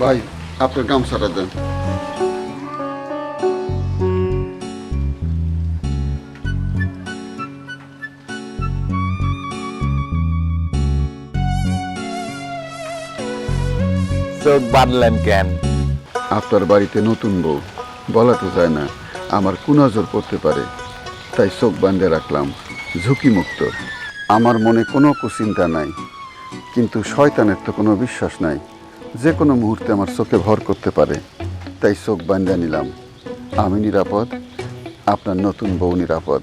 ভাই আপনার গামছাটা দেন। চোখ বাঁধলেন কেন? আপনার বাড়িতে নতুন বউ বলা তো যায় না আমার কুনজর পড়তে পারে। তাই চোখ বান্ধে রাখলাম ঝুঁকি মুক্ত আমার মনে কোনো কুচিন্তা নাই কিন্তু শয়তানের তো কোনো বিশ্বাস নাই। যে কোনো মুহূর্তে আমার চোখে ভর করতে পারে, তাই চোখ বান্ধা নিলাম। আমি নিরাপদ, আপনার নতুন বউ নিরাপদ।